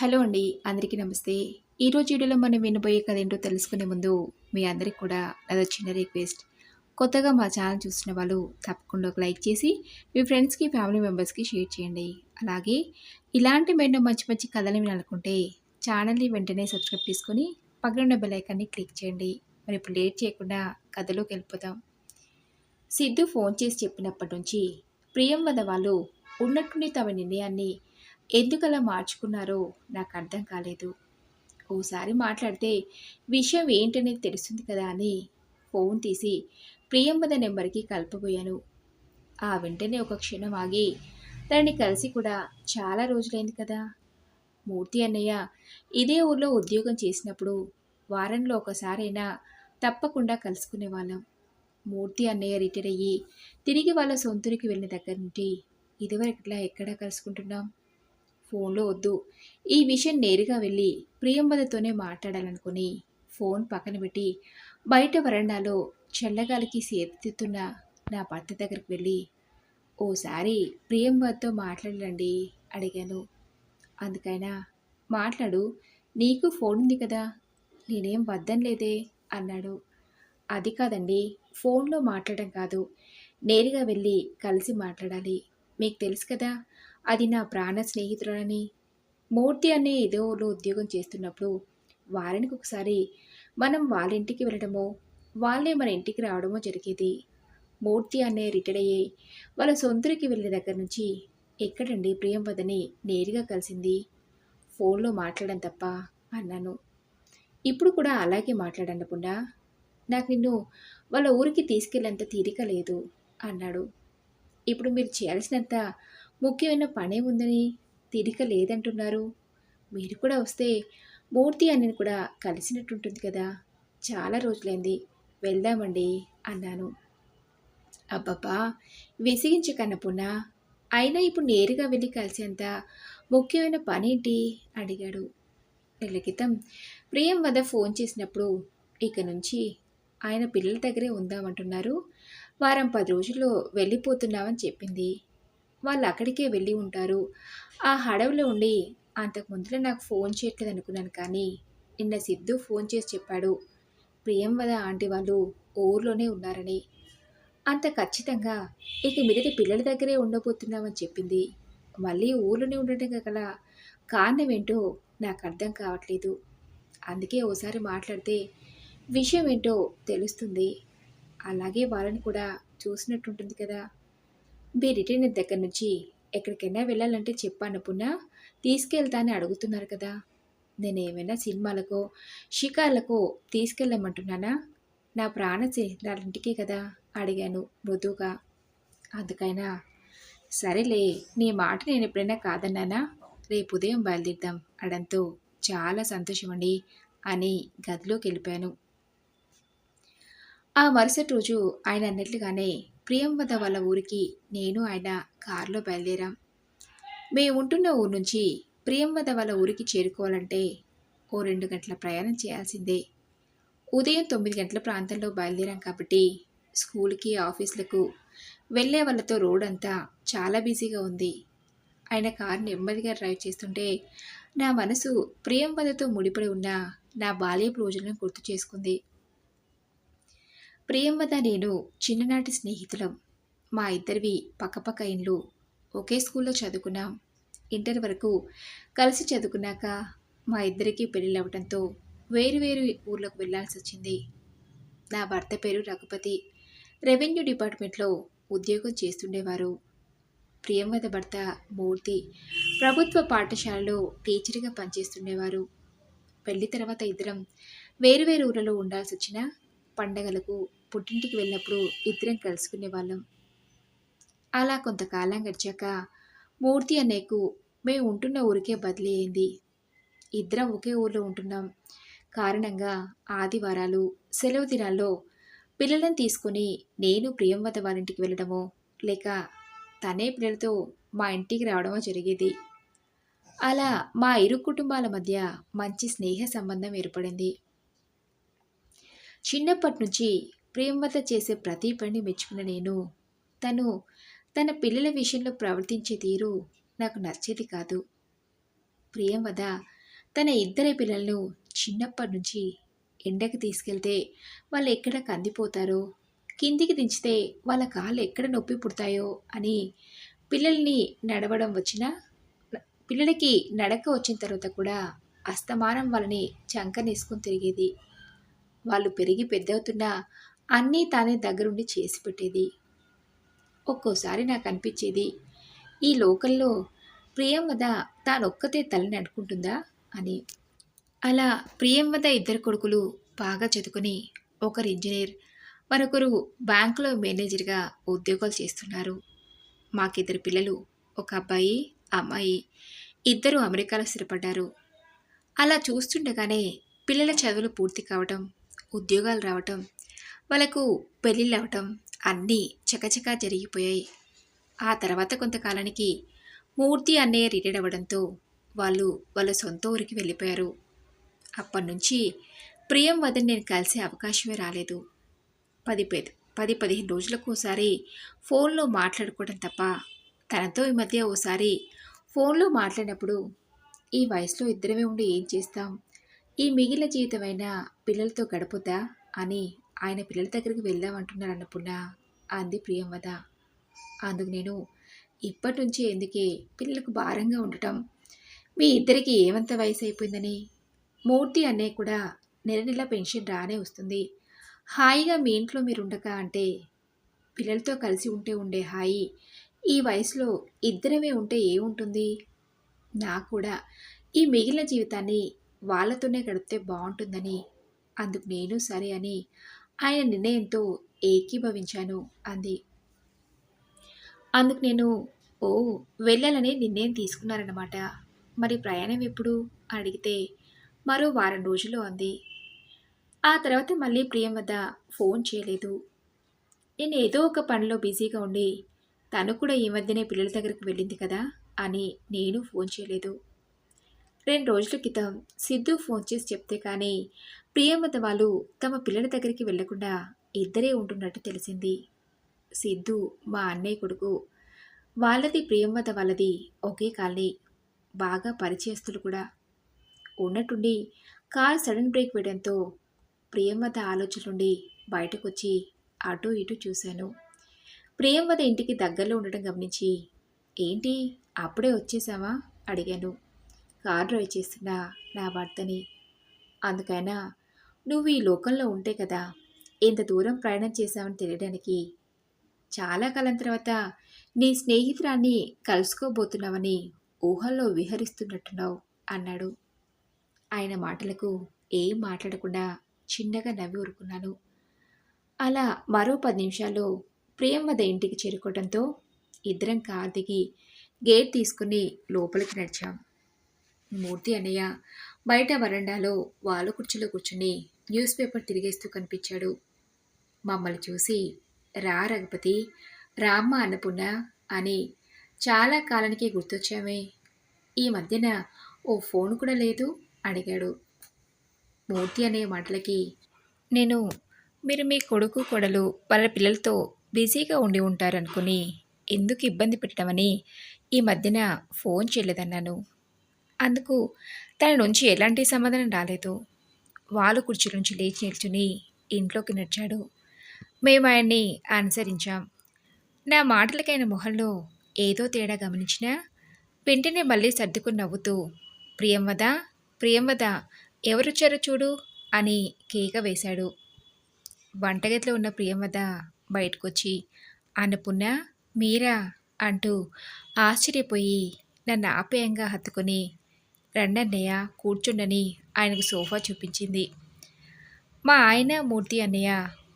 Hello అండి అందరికీ నమస్తే. ఈరోజు వీడియోలో మనం వినబోయే కథ ఏంటో తెలుసుకునే ముందు మీ అందరికి కూడా అదో చిన్న రిక్వెస్ట్. కొత్తగా మా ఛానల్ చూసిన వాళ్ళు తప్పకుండా ఒక లైక్ చేసి మీ ఫ్రెండ్స్కి ఫ్యామిలీ మెంబర్స్కి షేర్ చేయండి. అలాగే ఇలాంటి మరెన్నో మంచి మంచి కథలు వినాలనుకుంటే ఛానల్ని వెంటనే సబ్స్క్రైబ్ చేసుకొని పక్కన బెల్ ఐకాన్ని క్లిక్ చేయండి. మరి ఇప్పుడు లేట్ చేయకుండా కథలోకి వెళ్ళిపోతాం సిద్ధు ఫోన్ చేసి చెప్పినప్పటి నుంచి ప్రియం వద్ద వాళ్ళు ఉన్నట్టుండి తమ నిర్ణయాన్ని ఎందుకలా మార్చుకున్నారో నాకు అర్థం కాలేదు. ఓసారి మాట్లాడితే విషయం ఏంటనేది తెలుస్తుంది కదా అని ఫోన్ తీసి ప్రియంబద నెంబర్కి కలపబోయాను. ఆ వెంటనే ఒక క్షణం ఆగి తనని కలిసి కూడా చాలా రోజులైంది కదా. మూర్తి అన్నయ్య ఇదే ఊర్లో ఉద్యోగం చేసినప్పుడు వారంలో ఒకసారైనా తప్పకుండా కలుసుకునేవాళ్ళం. మూర్తి అన్నయ్య రిటైర్ అయ్యి తిరిగి వాళ్ళ సొంతూరికి వెళ్ళిన దగ్గర నుండి ఇదివరకట్లా ఎక్కడా కలుసుకుంటున్నాం. ఫోన్లో వద్దు. ఈ విషయం నేరుగా వెళ్ళి ప్రియంబదతోనే మాట్లాడాలనుకుని ఫోన్ పక్కన పెట్టి బయట వరండాలో చల్లగాలికి సేతుతున్న నా భర్త దగ్గరికి వెళ్ళి ఓసారి ప్రియంబదతో మాట్లాడండి అడిగాను. అందుకైనా మాట్లాడు నీకు ఫోన్ ఉంది కదా నేనేం వద్దని లేదే అన్నాడు. అది కాదండి ఫోన్లో మాట్లాడడం కాదు నేరుగా వెళ్ళి కలిసి మాట్లాడాలి. మీకు తెలుసు కదా అది నా ప్రాణ స్నేహితురాలని మూర్తి అనే ఏదో ఉద్యోగం చేస్తున్నప్పుడు వారానికి ఒకసారి మనం వాళ్ళ ఇంటికి వెళ్ళడమో వాళ్ళే మన ఇంటికి రావడమో జరిగేది. మూర్తి అనే రిటైర్ అయ్యి వాళ్ళ సొంతరికి వెళ్ళిన దగ్గర నుంచి ఎక్కడండి ప్రియం వదని నేరుగా కలిసింది. ఫోన్లో మాట్లాడడం తప్ప అన్నాను. ఇప్పుడు కూడా అలాగే మాట్లాడనుకుండా నాకు నిన్ను వాళ్ళ ఊరికి తీసుకెళ్ళేంత తీరిక లేదు అన్నాడు. ఇప్పుడు మీరు చేయాల్సినంత ముఖ్యమైన పనే ఉందని తీరిక లేదంటున్నారు. మీరు కూడా వస్తే మూర్తి అన్నని కూడా కలిసినట్టుంటుంది కదా. చాలా రోజులైంది. వెళ్దామండి అన్నాను. అబ్బబ్బా! విసిగించకన్నపున్న అయినా ఇప్పుడు నేరుగా వెళ్ళి కలిసేంత ముఖ్యమైన పనేంటి? అడిగాడు. నెల క్రితం ప్రియం వద్ద ఫోన్ చేసినప్పుడు ఇక నుంచి ఆయన పిల్లల దగ్గరే ఉందామంటున్నారు. వారం పది రోజుల్లో వెళ్ళిపోతున్నామని చెప్పింది. వాళ్ళు అక్కడికే వెళ్ళి ఉంటారు. ఆ హడవిలో ఉండి అంతకు ముందులో నాకు ఫోన్ చేయట్లేదు అనుకున్నాను కానీ నిన్న సిద్ధు ఫోన్ చేసి చెప్పాడు. ప్రియంవద ఆంటీ వాళ్ళు ఊర్లోనే ఉన్నారని. అంత ఖచ్చితంగా ఇక మీదటి పిల్లల దగ్గరే ఉండబోతున్నామని చెప్పింది. మళ్ళీ ఊర్లోనే ఉండటం గల కారణం ఏంటో నాకు అర్థం కావట్లేదు. అందుకే ఓసారి మాట్లాడితే విషయం ఏంటో తెలుస్తుంది. అలాగే వాళ్ళని కూడా చూసినట్టుంటుంది కదా. మీ రిటర్న్ దగ్గర నుంచి ఎక్కడికైనా వెళ్ళాలంటే చెప్పాను పున్నా తీసుకెళ్తానని అడుగుతున్నారు కదా. నేను ఏమైనా సినిమాలకో షికార్లకో తీసుకెళ్ళమంటున్నానా? నా ప్రాణ స్నేహితురాలింటికే కదా అడిగాను మృదువుగా. అందుకైనా సరేలే నీ మాట నేను ఎప్పుడైనా కాదన్నానా? రేపు ఉదయం బయలుదేరుదాం అడంతో. చాలా సంతోషం అండి అని గదిలోకి వెళ్ళిపోయాను. ఆ మరుసటి రోజు ఆయన అన్నట్లుగానే ప్రియంవద వాళ్ళ ఊరికి నేను ఆయన కారులో బయలుదేరాం. మేము ఉంటున్న ఊరు నుంచి ప్రియంవద వాళ్ళ ఊరికి చేరుకోవాలంటే ఓ రెండు గంటల ప్రయాణం చేయాల్సిందే. ఉదయం తొమ్మిది గంటల ప్రాంతంలో బయలుదేరాం కాబట్టి స్కూల్కి ఆఫీసులకు వెళ్ళే వాళ్ళతో రోడ్ అంతా చాలా బిజీగా ఉంది. ఆయన కారు నెమ్మదిగా డ్రైవ్ చేస్తుంటే నా మనసు ప్రియంవదతో ముడిపడి ఉన్న నా బాల్యపు రోజులను గుర్తు చేసుకుంది. ప్రియంవద నేను చిన్ననాటి స్నేహితులం. మా ఇద్దరివి పక్కపక్క ఇండ్లు. ఒకే స్కూల్లో చదువుకున్నాం. ఇంటర్ వరకు కలిసి చదువుకున్నాక మా ఇద్దరికి పెళ్ళిళ్ళు అవ్వడంతో వేరు వేరు ఊర్లకు వెళ్ళాల్సి వచ్చింది నా భర్త పేరు రఘుపతి. రెవెన్యూ డిపార్ట్మెంట్లో ఉద్యోగం చేస్తుండేవారు. ప్రియంవద భర్త మూర్తి ప్రభుత్వ పాఠశాలలో టీచర్గా పనిచేస్తుండేవారు. పెళ్ళి తర్వాత ఇద్దరం వేరు వేరు ఊళ్ళలో ఉండాల్సి వచ్చిన పండగలకు పుట్టింటికి వెళ్ళినప్పుడు ఇద్దరం కలుసుకునే వాళ్ళం. అలా కొంతకాలం గడిచాక మూర్తి అన్నయ్యకు మేము ఉంటున్న ఊరికే బదిలీ అయింది. ఇద్దరం ఒకే ఊర్లో ఉంటున్నాం. కారణంగా ఆదివారాలు సెలవు దినాల్లో పిల్లలను తీసుకొని నేను ప్రియంవత వారింటికి వెళ్ళడమో లేక తనే పిల్లలతో మా ఇంటికి రావడమో జరిగేది. అలా మా ఇరు కుటుంబాల మధ్య మంచి స్నేహ సంబంధం ఏర్పడింది. చిన్నప్పటి నుంచి ప్రేమవత చేసే ప్రతి పని మెచ్చుకున్న నేను. తను తన పిల్లల విషయంలో ప్రవర్తించే తీరు నాకు నచ్చేది కాదు. ప్రియంవద తన ఇద్దరి పిల్లలను చిన్నప్పటి నుంచి ఎండకి తీసుకెళ్తే వాళ్ళు ఎక్కడ కందిపోతారో? కిందికి దించితే వాళ్ళ కాళ్ళు ఎక్కడ నొప్పి పుడతాయో అని పిల్లల్ని నడవడం వచ్చిన పిల్లలకి నడక వచ్చిన తర్వాత కూడా అస్తమానం వాళ్ళని చంకనేసుకొని తిరిగేది. వాళ్ళు పెరిగి పెద్దవుతున్నా అన్నీ తానే దగ్గరుండి చేసి పెట్టేది. ఒక్కోసారి నాకు అనిపించేది ఈ లోకల్లో ప్రియంవద తానొక్కతే తలని అనుకుంటుందా అని. అలా ప్రియంవద ఇద్దరు కొడుకులు బాగా చదువుకుని ఒకరు ఇంజనీర్ మరొకరు బ్యాంకులో మేనేజర్గా ఉద్యోగాలు చేస్తున్నారు. మాకిద్దరు పిల్లలు ఒక అబ్బాయి అమ్మాయి ఇద్దరు అమెరికాలో స్థిరపడ్డారు. అలా చూస్తుండగానే పిల్లల చదువులు పూర్తి కావటం ఉద్యోగాలు రావటం వాళ్ళకు పెళ్ళిళ్ళు అవటం అన్నీ చకచకా జరిగిపోయాయి. ఆ తర్వాత కొంతకాలానికి మూర్తి అన్నయ్య రిటైర్ అవ్వడంతో వాళ్ళు వాళ్ళ సొంత ఊరికి వెళ్ళిపోయారు. అప్పటి నుంచి ప్రియం వద్ద నేను కలిసే అవకాశమే రాలేదు. పది పది పది పదిహేను రోజులకు ఒకసారి ఫోన్లో మాట్లాడుకోవడం తప్ప తనతో ఈ మధ్య ఓసారి ఫోన్లో మాట్లాడినప్పుడు ఈ వయసులో ఇద్దరమే ఉండి ఏం చేస్తాం? ఈ మిగిలిన జీవితమైనా పిల్లలతో గడపొద్దా? అని ఆయన పిల్లల దగ్గరికి వెళ్దామంటున్నారు అన్నపూర్ణ అంది ప్రియంవద అందుకు నేను ఇప్పటి నుంచి ఎందుకే పిల్లలకు భారంగా ఉండటం? మీ ఇద్దరికి ఏమంత వయసు అయిపోయిందని? మూర్తి అన్నయ్య కూడా నెల నెల పెన్షన్ రానే వస్తుంది. హాయిగా మీ ఇంట్లో మీరు ఉండక అంటే పిల్లలతో కలిసి ఉంటే ఉండే హాయి. ఈ వయసులో ఇద్దరమే ఉంటే ఏముంటుంది? నాకు కూడా ఈ మిగిలిన జీవితాన్ని వాళ్ళతోనే గడిపితే బాగుంటుందని. అందుకు నేను సరే అని ఆయన నిర్ణయంతో ఏకీభవించాను అంది. అందుకు నేను ఓ వెళ్ళాలని నిర్ణయం తీసుకున్నారన్నమాట మరి ప్రయాణం ఎప్పుడు? అడిగితే మరో వారం రోజులు అంది. ఆ తర్వాత మళ్ళీ ప్రియం వద్ద ఫోన్ చేయలేదు. నేను ఏదో ఒక పనిలో బిజీగా ఉండి తను కూడా ఈ మధ్యనే పిల్లల దగ్గరికి వెళ్ళింది కదా అని నేను ఫోన్ చేయలేదు. రెండు రోజుల క్రితం సిద్ధు ఫోన్ చేసి చెప్తే కానీ ప్రియమత వాళ్ళు తమ పిల్లల దగ్గరికి వెళ్ళకుండా ఇద్దరే ఉంటున్నట్టు తెలిసింది. సిద్ధు మా అన్నయ్య కొడుకు. వాళ్ళది ప్రియంవత వాళ్ళది ఒకే కాలనీ. బాగా పరిచయస్తులు కూడా. ఉన్నట్టుండి కార్ సడన్ బ్రేక్ వేయడంతో ప్రియంవత ఆలోచనలుండి బయటకొచ్చి అటు ఇటు చూశాను. ప్రియంవద ఇంటికి దగ్గరలో ఉండటం గమనించి ఏంటి అప్పుడే వచ్చేసావా? అడిగాను. కార్ డ్రైవ్ చేస్తున్నా నా భర్తని. అందుకైనా నువ్వు ఈ లోకంలో ఉంటే కదా ఇంత దూరం ప్రయాణం చేశావని తెలియడానికి. చాలా కాలం తర్వాత నీ స్నేహితురాన్ని కలుసుకోబోతున్నావని ఊహల్లో విహరిస్తున్నట్టున్నావు అన్నాడు. ఆయన మాటలకు ఏం మాట్లాడకుండా చిన్నగా నవ్వి ఊరుకున్నాను. అలా మరో పది నిమిషాల్లో ప్రియంవద ఇంటికి చేరుకోవడంతో ఇద్దరం కార్ దిగి గేట్ తీసుకుని లోపలికి నడిచాం. మూర్తి అన్నయ్య బయట వరండాలో వాళ్ళ కుర్చీలో కూర్చుని న్యూస్ పేపర్ తిరిగేస్తూ కనిపించాడు. మమ్మల్ని చూసి రా రఘుపతి రామ్మ అన్నపున్న అని చాలా కాలానికి గుర్తొచ్చామే. ఈ మధ్యన ఓ ఫోన్ కూడా లేదు అడిగాడు. మూర్తి అనే మాటలకి నేను మీరు మీ కొడుకు కొడలు వాళ్ళ పిల్లలతో బిజీగా ఉండి ఉంటారనుకుని ఎందుకు ఇబ్బంది పెట్టమని ఈ మధ్యన ఫోన్ చేయలేదన్నాను. అందుకు తన నుంచి ఎలాంటి సమాధానం రాలేదు. వాళ్ళు కుర్చీ నుంచి లేచి నిల్చుని ఇంట్లోకి నడిచాడు. మేము ఆయన్ని అనుసరించాం. నా మాటలకైన మొహంలో ఏదో తేడా గమనించినా వెంటనే మళ్ళీ సర్దుకుని నవ్వుతూ ప్రియంవద ప్రియంవద ఎవరొచ్చారో చూడు అని కేక వేశాడు. వంటగదిలో ఉన్న ప్రియంవద బయటకొచ్చి అన్నపున్న మీరా అంటూ ఆశ్చర్యపోయి నన్ను ఆప్యాయంగా హత్తుకొని రండన్నయ్య కూర్చుండని ఆయనకు సోఫా చూపించింది. మా ఆయన మూర్తి అన్నయ్య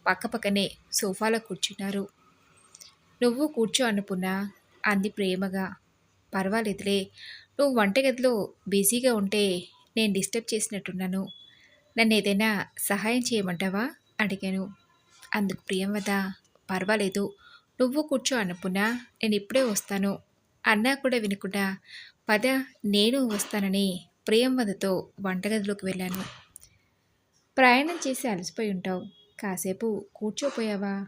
పక్కపక్కనే సోఫాలో కూర్చున్నారు. నువ్వు కూర్చో అనుకున్నా అంది ప్రేమగా. పర్వాలేదులే నువ్వు వంటగదిలో బిజీగా ఉంటే నేను డిస్టర్బ్ చేసినట్టున్నాను. నన్ను ఏదైనా సహాయం చేయమంటావా? అడిగాను. అందుకు ప్రియంవద పర్వాలేదు నువ్వు కూర్చో అనుకున్నా నేను ఇప్పుడే వస్తాను అన్నా కూడా వినకుండా పద నేను వస్తానని ప్రియంవదతో వంటగదిలోకి వెళ్ళాను. ప్రయాణం చేసి అలసిపోయి ఉంటావు. కాసేపు కూర్చోపోయావా?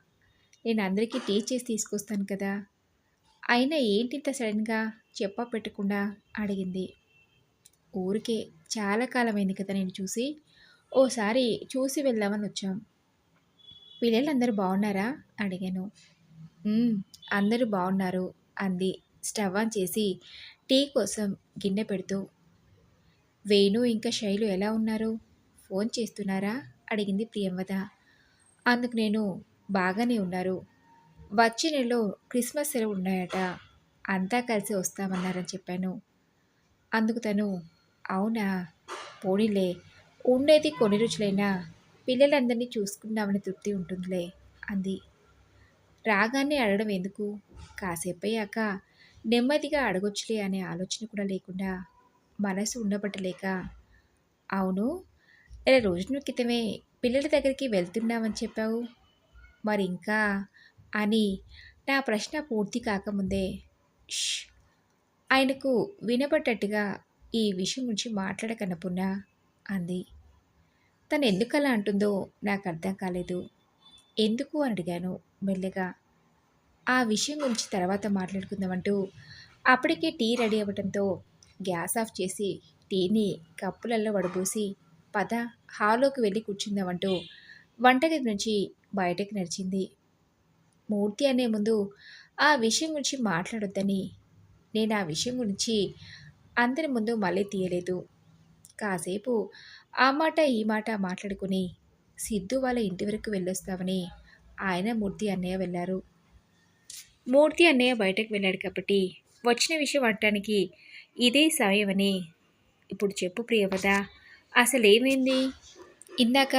నేను అందరికీ టీ చేసి తీసుకొస్తాను కదా? అయినా ఏంటింత సడన్గా చెప్ప పెట్టకుండా అడిగింది. ఊరికే చాలా కాలమైంది కదా నేను చూసి. ఓసారి చూసి వెళ్దామని వచ్చాం. పిల్లలందరూ బాగున్నారా అడిగాను. అందరూ బాగున్నారు అంది స్టవ్ ఆన్ చేసి టీ కోసం గిన్నె పెడుతూ వేణు ఇంకా శైలు ఎలా ఉన్నారు? ఫోన్ చేస్తున్నారా? అడిగింది ప్రియంవద అందుకు నేను బాగానే ఉన్నారు. వచ్చే నెలలో క్రిస్మస్ సెలవు ఉన్నాయట. అంతా కలిసి వస్తామన్నారని చెప్పాను. అందుకు తను అవునా? పోనీలే. ఉండేది కొన్ని రోజులైనా పిల్లలందరినీ చూసుకుందామని తృప్తి ఉంటుందిలే అంది. రాగానే అడగడం ఎందుకు? కాసేపయ్యాక నెమ్మదిగా అడగొచ్చులే అనే ఆలోచన కూడా లేకుండా మనసు ఉండబట్టలేక అవును నెల రోజుల క్రితమే పిల్లల దగ్గరికి వెళ్తున్నామని చెప్పావు. మరి ఇంకా అని నా ప్రశ్న పూర్తి కాకముందే "ష్" ఆయనకు వినబడ్డట్టుగా ఈ విషయం గురించి మాట్లాడకనపున్నా అంది. తను ఎందుకు అలా అంటుందో నాకు అర్థం కాలేదు. ఎందుకు అని అడిగాను మెల్లగా. ఆ విషయం గురించి తర్వాత మాట్లాడుకుందామంటూ అప్పటికే టీ రెడీ అవ్వడంతో గ్యాస్ ఆఫ్ చేసి టీని కప్పులలో వడబోసి పద హాల్లోకి వెళ్ళి కూర్చుందామంటూ వంటగది నుంచి బయటకు నడిచింది. మూర్తి అనే ముందు ఆ విషయం గురించి మాట్లాడొద్దని. నేను ఆ విషయం గురించి అందరి ముందు మళ్ళీ తీయలేదు. కాసేపు ఆ మాట ఈ మాట మాట్లాడుకుని సిద్ధు వాళ్ళ ఇంటి వరకు వెళ్ళొస్తామని ఆయన మూర్తి అన్నయ్య వెళ్ళారు మూర్తి అన్నయ్య బయటకు వెళ్ళాడు కాబట్టి వచ్చిన విషయం అనటానికి ఇదే సమయమని ఇప్పుడు చెప్పు ప్రియవద అసలు ఏమైంది ఇందాక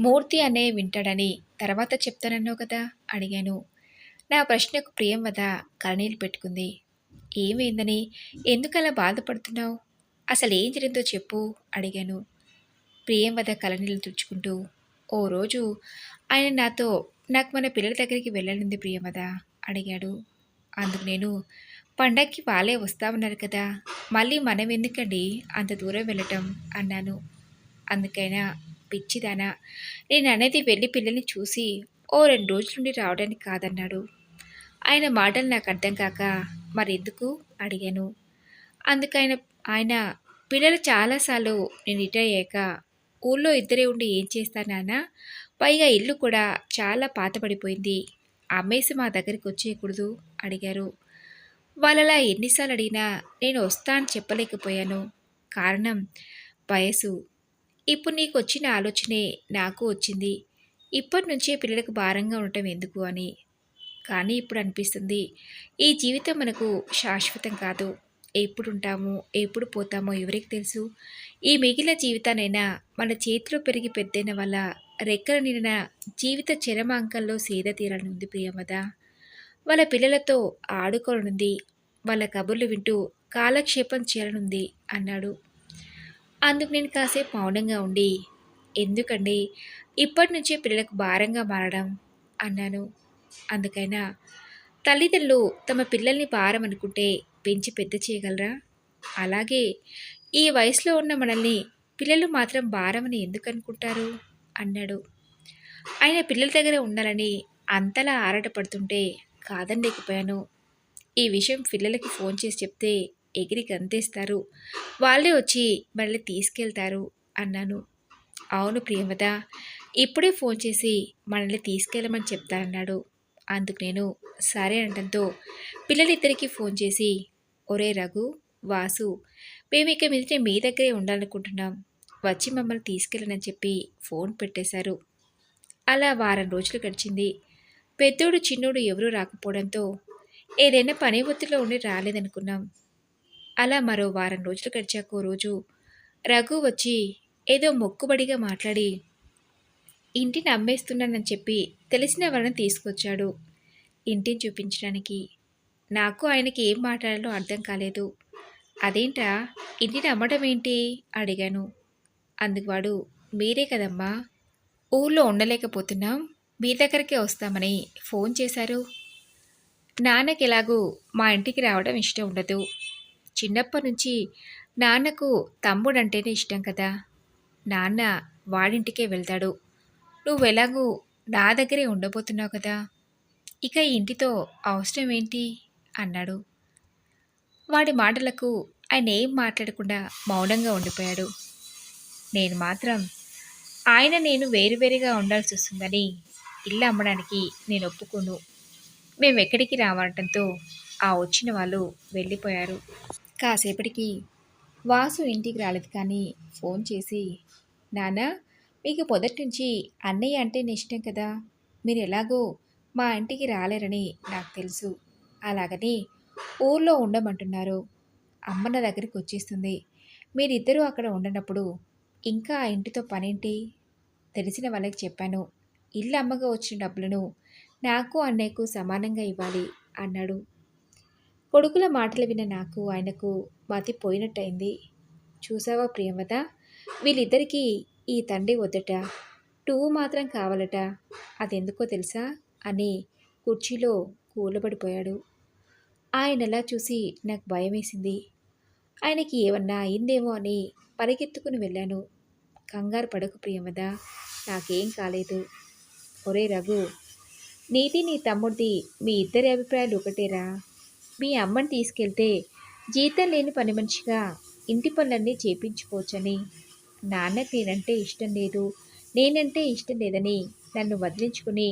మూర్తి అన్నయ్య వింటాడని తర్వాత చెప్తానన్నావు కదా అడిగాను. నా ప్రశ్నకు ప్రియంవద కళనీలు పెట్టుకుంది. ఏమైందని? ఎందుకలా బాధపడుతున్నావు? అసలు ఏం జరిగిందో చెప్పు అడిగాను. ప్రియంవద కలనీళ్ళు తుడుచుకుంటూ ఓ రోజు ఆయన నాతో నాకు మన పిల్లల దగ్గరికి వెళ్ళనుంది ప్రియమద అడిగాడు. అందుకు నేను పండక్కి వాళ్ళే వస్తామన్నారు కదా మళ్ళీ మనం ఎందుకండి అంత దూరం వెళ్ళటం? అన్నాను. అందుకైనా పిచ్చిదానా నేను అనేది వెళ్ళి పిల్లల్ని చూసి ఓ రెండు రోజుల నుండి రావడానికి కాదన్నాడు. ఆయన మాటలు నాకు అర్థం కాక మరెందుకు? అడిగాను. అందుకైన ఆయన పిల్లలు చాలాసార్లు నేను రిటైర్ అయ్యాక ఊళ్ళో ఇద్దరే ఉండి ఏం చేస్తాను పైగా ఇల్లు కూడా చాలా పాతపడిపోయింది అమ్మేసి మా దగ్గరికి వచ్చేయకూడదు? అడిగారు. వాళ్ళలా ఎన్నిసార్లు అడిగినా నేను వస్తా అని చెప్పలేకపోయాను. కారణం వయసు. ఇప్పుడు నీకు వచ్చిన ఆలోచనే నాకు వచ్చింది. ఇప్పటి నుంచే పిల్లలకు భారంగా ఉండటం ఎందుకు అని. కానీ ఇప్పుడు అనిపిస్తుంది ఈ జీవితం మనకు శాశ్వతం కాదు. ఎప్పుడు ఉంటామో ఎప్పుడు పోతామో ఎవరికి తెలుసు? ఈ మిగిలిన జీవితానైనా మన చేతిలో పెరిగి పెద్దైన వల్ల రెక్కల నిండిన జీవిత చరమాంకంలో సేద తీరాలనుంది ప్రియమద. వాళ్ళ పిల్లలతో ఆడుకోనుంది వాళ్ళ కబుర్లు వింటూ కాలక్షేపం చేయాలనుంది అన్నాడు. అందుకు నేను కాసేపు మౌనంగా ఉండి ఎందుకండి ఇప్పటి నుంచే పిల్లలకు భారంగా మారడం అన్నాను. అందుకైనా తల్లిదండ్రులు తమ పిల్లల్ని భారం అనుకుంటే పెంచి పెద్ద చేయగలరా? అలాగే ఈ వయసులో ఉన్న మనల్ని పిల్లలు మాత్రం భారమని ఎందుకు అనుకుంటారు అన్నాడు. ఆయన పిల్లల దగ్గర ఉండాలని అంతలా ఆరాటపడుతుంటే కాదనలేకపోయాను ఈ విషయం పిల్లలకి ఫోన్ చేసి చెప్తే ఎగిరి గంతేస్తారు. వాళ్ళే వచ్చి మనల్ని తీసుకెళ్తారు అన్నాను. అవును ప్రియమత ఇప్పుడే ఫోన్ చేసి మనల్ని తీసుకెళ్ళమని చెప్తానన్నాడు. అందుకు నేను సరే అనడంతో పిల్లలిద్దరికీ ఫోన్ చేసి ఒరే రఘు వాసు మేము ఇక మీదటే మీ దగ్గరే ఉండాలనుకుంటున్నాం. వచ్చి మమ్మల్ని తీసుకెళ్ళనని చెప్పి ఫోన్ పెట్టేశారు. అలా వారం రోజులు గడిచింది. పెద్దోడు చిన్నోడు ఎవరూ రాకపోవడంతో ఏదైనా పని ఒత్తిడిలో ఉండి రాలేదనుకున్నాం. అలా మరో వారం రోజులు గడిచాక రోజు రఘు వచ్చి ఏదో మొక్కుబడిగా మాట్లాడి ఇంటిని అమ్మేస్తున్నానని చెప్పి తెలిసిన వాళ్ళని తీసుకొచ్చాడు. ఇంటిని చూపించడానికి నాకు ఆయనకి ఏం మాట్లాడాలో అర్థం కాలేదు. అదేంటా? ఇన్ని నమ్మటం ఏంటి? అడిగాను. అందుకు వాడు మీరే కదమ్మా ఊళ్ళో ఉండలేకపోతున్నాం. మీ దగ్గరికే వస్తామని ఫోన్ చేశారు. నాన్నకి ఎలాగూ మా ఇంటికి రావడం ఇష్టం ఉండదు. చిన్నప్పటి నుంచి నాన్నకు తమ్ముడంటేనే ఇష్టం కదా. నాన్న వాడింటికే వెళ్తాడు. నువ్వు ఎలాగూ నా దగ్గరే ఉండబోతున్నావు కదా. ఇక ఈ ఇంటితో అవసరం ఏంటి? అన్నాడు. వాడి మాటలకు ఆయన ఏం మాట్లాడకుండా మౌనంగా ఉండిపోయాడు. నేను మాత్రం ఆయన నేను వేరువేరుగా ఉండాల్సి వస్తుందని ఇల్లు అమ్మడానికి నేను ఒప్పుకోను. మేము ఎక్కడికి రావడంతో ఆ వచ్చిన వాళ్ళు వెళ్ళిపోయారు. కాసేపటికి వాసు ఇంటికి రాలేదు కానీ ఫోన్ చేసి నాన్న మీకు పొదటి నుంచి అన్నయ్య అంటే ఇష్టం కదా? మీరు ఎలాగో మా ఇంటికి రాలేరని నాకు తెలుసు. అలాగని ఊర్లో ఉండమంటున్నారు. అమ్మ నా దగ్గరికి వచ్చేస్తుంది. మీరిద్దరూ అక్కడ ఉండనప్పుడు ఇంకా ఆ ఇంటితో పనేంటి? తెలిసిన వాళ్ళకి చెప్పాను. ఇల్లు అమ్మగా వచ్చిన డబ్బులను నాకు అన్నయ్యకు సమానంగా ఇవ్వాలి అన్నాడు. కొడుకుల మాటలు విన్న నాకు ఆయనకు మతి పోయినట్టయింది. చూసావా ప్రియమత వీళ్ళిద్దరికీ ఈ తండ్రి వద్దట. టూ మాత్రం కావాలట. అదెందుకో తెలుసా? అని కుర్చీలో కూలబడిపోయాడు. ఆయనలా చూసి నాకు భయం వేసింది ఆయనకి ఏమన్నా అయిందేమో అని పరిగెత్తుకుని వెళ్ళాను. కంగారు పడకు ప్రియమదా నాకేం కాలేదు. ఒరే రఘు నీది నీ తమ్ముడిది మీ ఇద్దరి అభిప్రాయాలు ఒకటేరా. మీ అమ్మని తీసుకెళ్తే జీతం లేని పని మనిషిగా ఇంటి పనులన్నీ చేపించుకోవచ్చని. నాన్నకు నేనంటే ఇష్టం లేదు. నేనంటే ఇష్టం లేదని నన్ను వదిలించుకుని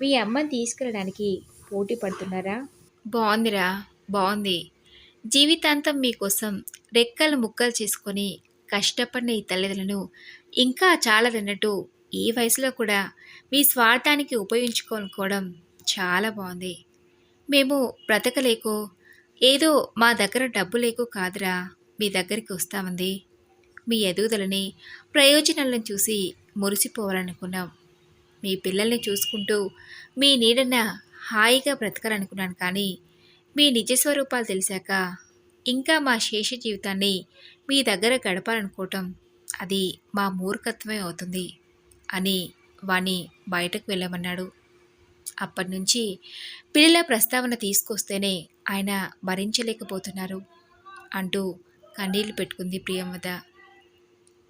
మీ అమ్మని తీసుకెళ్ళడానికి పోటీ పడుతున్నారా? బాగుందిరా బాగుంది. జీవితాంతం మీకోసం రెక్కలు ముక్కలు చేసుకొని కష్టపడిన ఈ తల్లిదండ్రులను ఇంకా చాలదన్నట్టు ఈ వయసులో కూడా మీ స్వార్థానికి ఉపయోగించుకోనుకోవడం చాలా బాగుంది. మేము బ్రతకలేకో ఏదో మా దగ్గర డబ్బు లేకో కాదురా మీ దగ్గరికి వస్తామంది. మీ ఎదుగుదలని ప్రయోజనాలను చూసి మురిసిపోవాలనుకున్నాం. మీ పిల్లల్ని చూసుకుంటూ మీ నీడన హాయిగా బ్రతకాలనుకున్నాను కానీ మీ నిజ స్వరూపాలు తెలిసాక ఇంకా మా శేష జీవితాన్ని మీ దగ్గర గడపాలనుకోవటం అది మా మూర్ఖత్వమే అవుతుంది అని వాణ్ణి బయటకు వెళ్ళమన్నాడు. అప్పటి నుంచి పిల్లల ప్రస్తావన తీసుకొస్తేనే ఆయన భరించలేకపోతున్నారు అంటూ కన్నీళ్ళు పెట్టుకుంది ప్రియంవద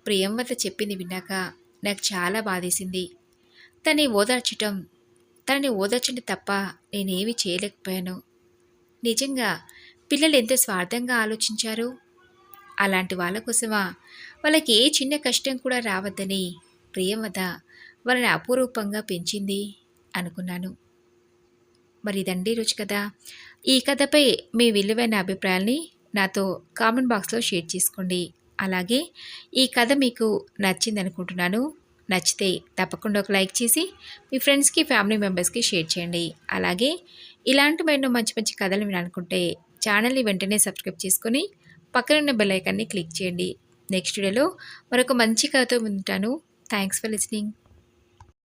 ప్రియంవద చెప్పింది విన్నాక నాకు చాలా బాధేసింది. తన్ని ఓదార్చటం తనని ఓదర్చండి తప్ప నేనేమీ చేయలేకపోయాను. నిజంగా పిల్లలు ఎంత స్వార్థంగా ఆలోచించారు? అలాంటి వాళ్ళ కోసమా? వాళ్ళకి ఏ చిన్న కష్టం కూడా రావద్దని ప్రియమద వాళ్ళని అపురూపంగా పెంచింది అనుకున్నాను. మరి ఇదండి రుచి కదా ఈ కథపై మీ విలువైన అభిప్రాయాల్ని నాతో కామెంట్ బాక్స్లో షేర్ చేసుకోండి. అలాగే ఈ కథ మీకు నచ్చింది అనుకుంటున్నాను నచ్చితే తప్పకుండా ఒక లైక్ చేసి మీ ఫ్రెండ్స్కి ఫ్యామిలీ మెంబర్స్కి షేర్ చేయండి. అలాగే ఇలాంటి మరెన్నో మంచి మంచి కథలు వినాలనుకుంటే ఛానల్ని వెంటనే సబ్స్క్రైబ్ చేసుకొని పక్కనున్న బెల్ ఐకాన్ని క్లిక్ చేయండి. నెక్స్ట్ వీడియోలో మరొక మంచి కథతో ఉంటాను థ్యాంక్స్ ఫర్ లిసనింగ్.